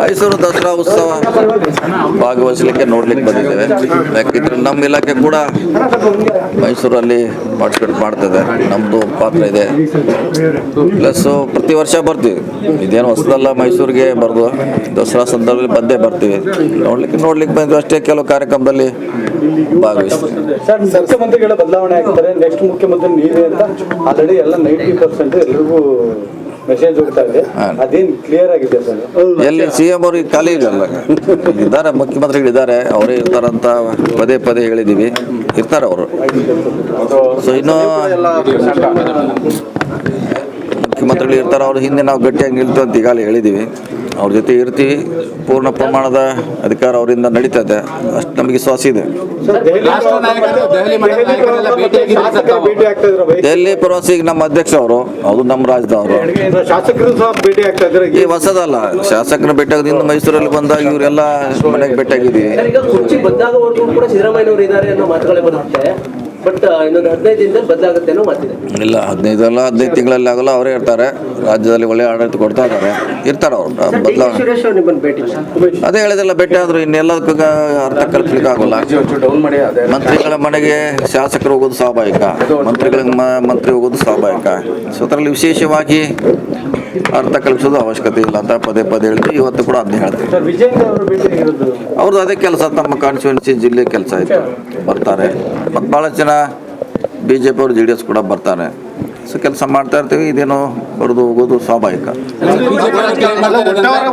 ಮೈಸೂರು ದಸರಾ ಉತ್ಸವ ಭಾಗವಹಿಸಲಿಕ್ಕೆ ನೋಡ್ಲಿಕ್ಕೆ ಬಂದಿದ್ದೇವೆ. ಯಾಕಿದ್ರೆ ನಮ್ಮ ಇಲಾಖೆ ಕೂಡ ಮೈಸೂರಲ್ಲಿ ಪಾರ್ಟಿಸಿಪೇಟ್ ಮಾಡ್ತಿದೆ. ನಮ್ಮದು ಪಾತ್ರ ಇದೆ. ಪ್ಲಸ್ ಪ್ರತಿ ವರ್ಷ ಬರ್ತೀವಿ. ಇದೇನು ಹೊಸದಲ್ಲ ಮೈಸೂರಿಗೆ ಬರ್ದು. ದಸರಾ ಸಂದರ್ಭದಲ್ಲಿ ಬಂದೇ ಬರ್ತೀವಿ. ನೋಡ್ಲಿಕ್ಕೆ ನೋಡ್ಲಿಕ್ಕೆ ಬಂದ್ವಿ ಅಷ್ಟೇ ಕೆಲವು ಕಾರ್ಯಕ್ರಮದಲ್ಲಿ ಭಾಗವಹಿಸ್ತೀವಿ. ಮುಖ್ಯಮಂತ್ರಿ ನೀವೇ ಆಲ್ರೆಡಿ ಎಲ್ಲ ನೈಂಟಿ ಪರ್ಸೆಂಟ್ ಎಲ್ರಿಗೂ ಮೆಸೇಜ್ ಹೋಗ್ತಾ ಇದೆ. ಹಾ. ಕ್ಲಿಯರ್ ಆಗಿದೆ ಸರ್ ಎಲ್ಲಿ ಸಿ ಎಂ ಅವ್ರಿಗೆ ಖಾಲಿ ಇಲ್ಲ ಇದ್ದಾರೆ ಮುಖ್ಯಮಂತ್ರಿಗಳಿದ್ದಾರೆ ಅವರೇ ಇರ್ತಾರಂತ ಪದೇ ಪದೇ ಹೇಳಿದ್ದೀವಿ. ಇರ್ತಾರೆ ಅವರು. ಸೊ ಇನ್ನೂ ಮುಖ್ಯಮಂತ್ರಿಗಳು ಇರ್ತಾರೆ ಅವ್ರ ಹಿಂದೆ ನಾವು ಗಟ್ಟಿಯಾಗಿ ನಿಲ್ತೀವಿ ಅಂತ ಈಗಾಗಲೇ ಹೇಳಿದ್ದೀವಿ. ಅವ್ರ ಜೊತೆ ಇರ್ತೀವಿ. ಪೂರ್ಣ ಪ್ರಮಾಣದ ಅಧಿಕಾರ ಅವರಿಂದ ನಡೀತದೆ ಅಷ್ಟು ನಮಗೆ ವಿಶ್ವಾಸ ಇದೆ. ದೆಹಲಿ. ಭೇಟಿ ಪ್ರವಾಸಿಗೆ ನಮ್ಮ ಅಧ್ಯಕ್ಷ ಅವರು ಅದು ನಮ್ಮ ರಾಜ್ಯದವರು. ಶಾಸಕರು ಸಹ ಭೇಟಿ ಆಗ್ತಾ ಇದ್ದಾರೆ. ಈ ಹೊಸದಲ್ಲ ಶಾಸಕರ ಬೆಟ್ಟದಿಂದ ಮೈಸೂರಲ್ಲಿ ಬಂದಾಗ ಇವರೆಲ್ಲ ಮನೆಗೆ ಭೇಟಿ ಆಗಿದ್ದೀವಿ ಕುರ್ಚಿ ಕೂಡ ಸಿದ್ದರಾಮಯ್ಯನವರು ಇದ್ದಾರೆ ಅನ್ನೋ ಮಾತುಗಳೇ ಬರುತ್ತೆ ಬಟ್ ಇನ್ನೊಂದು ಹದಿನೈದು ದಿನದಲ್ಲಿ ಬದಲಾಗುತ್ತೆ ಅನ್ನೋ ಮಾತಿದೆ. ಇಲ್ಲ ಹದಿನೈದು ಅಲ್ಲ ಹದಿನೈದು ತಿಂಗಳಲ್ಲಿ ಆಗಲ್ಲ ಅವರೇ ಇರ್ತಾರೆ. ರಾಜ್ಯದಲ್ಲಿ ಒಳ್ಳೆ ಆಡಳಿತ ಕೊಡ್ತಾ ಇದ್ದಾರೆ. ಇರ್ತಾರೆ ಅವರು ಬದಲಾವಣೆ. ಸುರೇಶ್ ಅವ್ರು ನಿಮ್ಮನ್ನು ಭೇಟಿ ಅದೇ ಹೇಳಿದೆಲ್ಲ ಭೇಟಿ ಆದ್ರು ಇನ್ನೆಲ್ಲದಕ್ಕೂ ಅರ್ಥ ಕಲ್ಪಲಿಕ್ಕೆ ಆಗೋಲ್ಲ. ಮಂತ್ರಿಗಳ ಮನೆಗೆ ಶಾಸಕರು ಹೋಗೋದು ಸ್ವಾಭಾವಿಕ. ಮಂತ್ರಿಗಳ ಮ- ಮಂತ್ರಿ ಹೋಗೋದು ಸ್ವಾಭಾವಿಕ. ಸೊ ಅದರಲ್ಲಿ ವಿಶೇಷವಾಗಿ ಅರ್ಥ ಕಲ್ಪಿಸೋದು ಅವಶ್ಯಕತೆ ಇಲ್ಲ ಅಂತ ಪದೇ ಪದೇ ಹೇಳ್ತೀವಿ. ಇವತ್ತು ಕೂಡ ಅದನ್ನೇ ಹೇಳ್ತೀವಿ ಅವ್ರದ್ದು ಅದೇ ಕೆಲಸ ತಮ್ಮ ಕಾನ್ಸ್ಟಿಟ್ಯೂನ್ಸಿ ಜಿಲ್ಲೆ ಕೆಲಸ ಆಯಿತು ಬರ್ತಾರೆ. ಮತ್ತು ಭಾಳಷ್ಟು ಜನ ಬಿ ಜೆ ಪಿ ಅವರು ಜೆ ಡಿ ಎಸ್ ಕೂಡ ಬರ್ತಾರೆ. ಸೊ ಕೆಲಸ ಮಾಡ್ತಾ ಇರ್ತೀವಿ ಇದೇನೋ ಬರೆದು ಹೋಗೋದು ಸ್ವಾಭಾವಿಕ.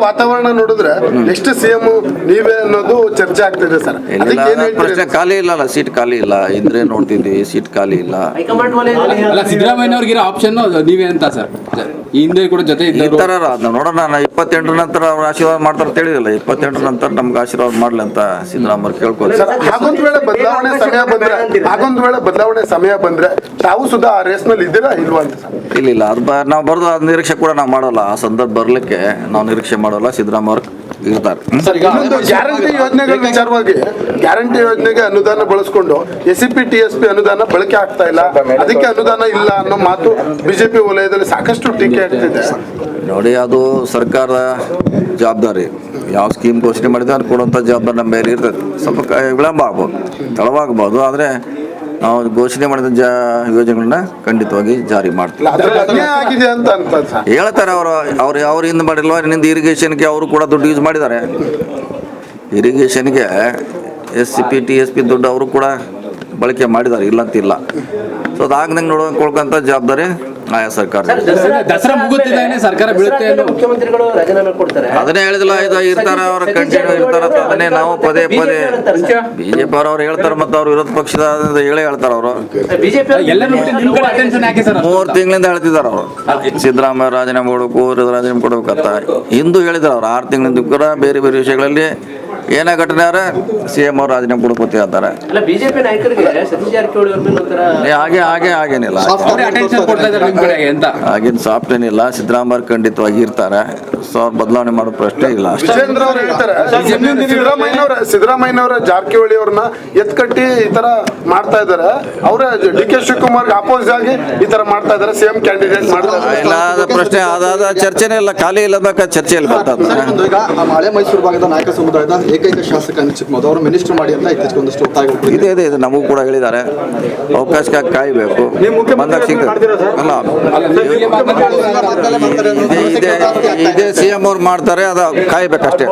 ವಾತಾವರಣ ನೋಡಿದ್ರೆ ನೆಕ್ಸ್ಟ್ ಸಿಎಂ ನೀವೇ ಅನ್ನೋದು ಚರ್ಚೆ ಆಗ್ತಿದೆ ಸರ್. ಇಲ್ಲ ಪ್ರಶ್ನೆ ಖಾಲಿ ಇಲ್ಲ ಸೀಟ್ ಖಾಲಿ ಇಲ್ಲ ಇದ್ರೆ ನೋಡ್ತಿದ್ವಿ ಸೀಟ್ ಖಾಲಿ ಇಲ್ಲ. ಸಿದ್ದರಾಮಯ್ಯ ಅವ್ರಿಗಿರೋ ಆಪ್ಷನ್ ನೀವೇ ಅಂತ ಸರ್. ಹಿಂದೆ ಕೂಡ ಜೊತೆ ಈ ಅದನ್ನ ನೋಡೋಣ ನಾನು ಇಪ್ಪತ್ತೆಂಟರ ನಂತರ ಅವ್ರು ಆಶೀರ್ವಾದ ಮಾಡ್ತಾರೆ ತಿಳಿದಿಲ್ಲ ಇಪ್ಪತ್ತೆಂಟರ ನಂತರ ನಮ್ಗೆ ಆಶೀರ್ವಾದ ಮಾಡ್ಲಿ ಅಂತ ಸಿದ್ದರಾಮಯ್ಯ ಕೇಳ್ಕೊಳ್ತಾರೆ. ಬದಲಾವಣೆ ಸಮಯ ಬಂದ್ರೆ ಹಾಗೊಂದು ವೇಳೆ ಬದಲಾವಣೆ ಸಮಯ ಬಂದ್ರೆ ತಾವು ಸುಧಾ ಆ ರೇಸ್ನಲ್ಲಿ ಇದ್ದೀರಾ ಇಲ್ವಾ ಅಂತ ಇಲ್ಲ ಇಲ್ಲ ಅದು ಬ- ನಾವು ಬರೋದು ಅದು ನಿರೀಕ್ಷೆ ಕೂಡ ನಾವು ಮಾಡೋಲ್ಲ. ಆ ಸಂದರ್ಭ ಬರ್ಲಿಕ್ಕೆ ನಾವು ನಿರೀಕ್ಷೆ ಮಾಡೋಲ್ಲ. ಸಿದ್ದರಾಮಯ್ಯ ಅವ್ರು ಇರ್ತಾರೆ. ಗ್ಯಾರಂಟಿ ಯೋಜನೆಗಳ ವಿಚಾರವಾಗಿ ಗ್ಯಾರಂಟಿ ಯೋಜನೆಗೆ ಅನುದಾನ ಬಳಸ್ಕೊಂಡು S C P T S P ಅನುದಾನ ಬಳಕೆ ಆಗ್ತಾ ಇಲ್ಲ. ಅದಕ್ಕೆ ಅನುದಾನ ಇಲ್ಲ ಅನ್ನೋ ಮಾತು ಬಿಜೆಪಿ ವಲಯದಲ್ಲಿ ಸಾಕಷ್ಟು ಟೀಕೆ ಆಗ್ತಿದೆ ನೋಡಿ ಅದು ಸರ್ಕಾರ ಜವಾಬ್ದಾರಿ. ಯಾವ ಸ್ಕೀಮ್ ಘೋಷಣೆ ಮಾಡಿದ್ರೆ ಅದು ಕೊಡುವಂಥ ಜವಾಬ್ದಾರಿ ನಮ್ಮ ಮೇಲೆ ಇರ್ತದೆ. ಸ್ವಲ್ಪ ವಿಳಂಬ ಆಗ್ಬೋದು ತಡವಾಗ್ಬೋದು ಆದರೆ ನಾವು ಘೋಷಣೆ ಮಾಡಿದ ಜ ಯೋಜನೆಗಳನ್ನ ಖಂಡಿತವಾಗಿ ಜಾರಿ ಮಾಡ್ತೀವಿ. ಇಲ್ಲ, ಆಗಿದೆ ಅಂತ ಅಂತ ಹೇಳ್ತಾರೆ ಅವರು ಅವ್ರು ಅವ್ರ ಹಿಂದೆ ಮಾಡಿಲ್ವ? ನಿಂದ ಇರಿಗೇಷನ್ಗೆ ಅವರು ಕೂಡ ದುಡ್ಡು ಯೂಸ್ ಮಾಡಿದ್ದಾರೆ. ಇರಿಗೇಷನ್ಗೆ S C P T S P ದುಡ್ಡು ಅವರು ಕೂಡ ಬಳಕೆ ಮಾಡಿದ್ದಾರೆ ಇಲ್ಲ ಅಂತಿಲ್ಲ ಸೊ ಅದಾಗ್ದಂಗೆ ನೋಡ್ಕೊಳ್ಕೊಂತ ಜವಾಬ್ದಾರಿ ಆಯಾ ಸರ್ಕಾರ ದಸರಾ ಮುಗುತ್ತಿದ್ದಾನೆ ಸರ್ಕಾರ ಬೀಳುತ್ತೆ ಅನ್ನೋ ಮುಖ್ಯಮಂತ್ರಿಗಳು ರಾಜೀನಾಮೆ ಕೊಡ್ತಾರೆ. ಅದನ್ನೇ ಹೇಳಿದಿಲ್ಲ ಇದು ಇರ್ತಾರ ಅವ್ರ ಕಂಟಿನ್ಯೂ ಇರ್ತಾರ ಅದನ್ನೇ ನಾವು ಪದೇ ಪದೇ ಬಿಜೆಪಿ ಅವ್ರು ಹೇಳ್ತಾರೆ ಮತ್ತ ಅವ್ರು ವಿರೋಧ ಪಕ್ಷದ ಹೇಳೇ ಹೇಳ್ತಾರ ಅವರು. ಬಿಜೆಪಿ ಎಲ್ಲರೂ ಬಿಟ್ಟು ಅಟೆನ್ಷನ್ ಯಾಕೆ ಸರ್ ಮೂರು ತಿಂಗಳಿಂದ ಹೇಳ್ತಿದ್ದಾರೆ ಅವರು. ಸಿದ್ದರಾಮಯ್ಯ ರಾಜೀನಾಮೆ ಕೊಡಬೇಕು ರಾಜೀನಾಮೆ ಕೊಡ್ಬೇಕಂತ ಇಂದು ಹೇಳಿದ್ರು ಅವ್ರು ಆರು ತಿಂಗಳಿಂದ ಕೂಡ ಬೇರೆ ಬೇರೆ ವಿಷಯಗಳಲ್ಲಿ ಏನೇ ಘಟನೆ ಆದ್ರೆ ಸಿ ಎಂ ಅವ್ರು ರಾಜೀನಾಮೆ ಕೊಡ್ಕೋತೀವಿ ಅಂತಾರೆ. ಅವ್ರ ಏ, ಹಾಗೆ ಹಾಗೆ ಹಾಗೇನಿಲ್ಲ. ಆಗಿನ ಅಟೆನ್ಷನ್ ಕೊಡ್ತಾ ಇದ್ದಾರೆ ನಿಮ್ ಕಡೆಗೆ ಅಂತ. ಹಾಗೇನು ಸಾಫ್ಟ್ ಏನಿಲ್ಲ. ಸಿದ್ದರಾಮಯ್ಯ ಖಂಡಿತವಾಗಿ ಇರ್ತಾರೆ. ಸೊ ಅವ್ರು ಬದಲಾವಣೆ ಮಾಡೋ ಪ್ರಶ್ನೆ ಇಲ್ಲ. ಅಷ್ಟೇ ವಿಜೇಂದ್ರ ಅವ್ರು ಹೇಳ್ತಾರೆ ಸಿದ್ದರಾಮಯ್ಯನವರ ಸಿದ್ದರಾಮಯ್ಯನವರ ಜಾರಕಿಹೊಳಿ ಅವ್ರನ್ನ ಎತ್ಕಟ್ಟಿ ಈ ತರ ಮಾಡ್ತಾ ಇದಾರೆ ಅವರ ಡಿ ಕೆ ಶಿವಕುಮಾರ್ ಅಪೋಸ್ ಆಗಿ ಈ ತರ ಮಾಡ್ತಾ ಇದಾರೆ ಸಿಎಂ ಕ್ಯಾಂಡಿಡೇಟ್ ಮಾಡ್ತಾ ಇದಾರೆ ಇಲ್ಲ ಅದ ಪ್ರಶ್ನೆ ಅದಾದ ಚರ್ಚೆನೇ ಇಲ್ಲ. ಖಾಲಿ ಇಲ್ಲದ ಚರ್ಚೆಯಲ್ಲಿ ಬರ್ತದೆ ಒಂದು ಈಗ ಆ ಹಳೆ ಮೈಸೂರು ಭಾಗದ ನಾಯಕ ಸಮುದಾಯದ ಏಕೈಕ ಶಾಸಕ ಅನಿಸಿತ್ ಮೋದಿ ಅವರು ಮಿನಿಸ್ಟರ್ ಮಾಡಿ ಅಂತ ಇತ್ತೀಚೆಗೆ ಒಂದಷ್ಟು ಒತ್ತಾಯ ಇದೆ ಇದೆ ಇದೆ ನಮಗೂ ಕೂಡ ಹೇಳಿದ್ದಾರೆ ಅವಕಾಶಕ್ಕಾಗಿ ಕಾಯಬೇಕು ಬಂದಾಗ ಸಿಗ್ತದೆ ಅಲ್ಲ ಇದೇ ಇದೇ ಇದೇ ಸಿ ಎಂ ಅವ್ರು ಮಾಡ್ತಾರೆ ಅದು ಕಾಯ್ಬೇಕಷ್ಟೇ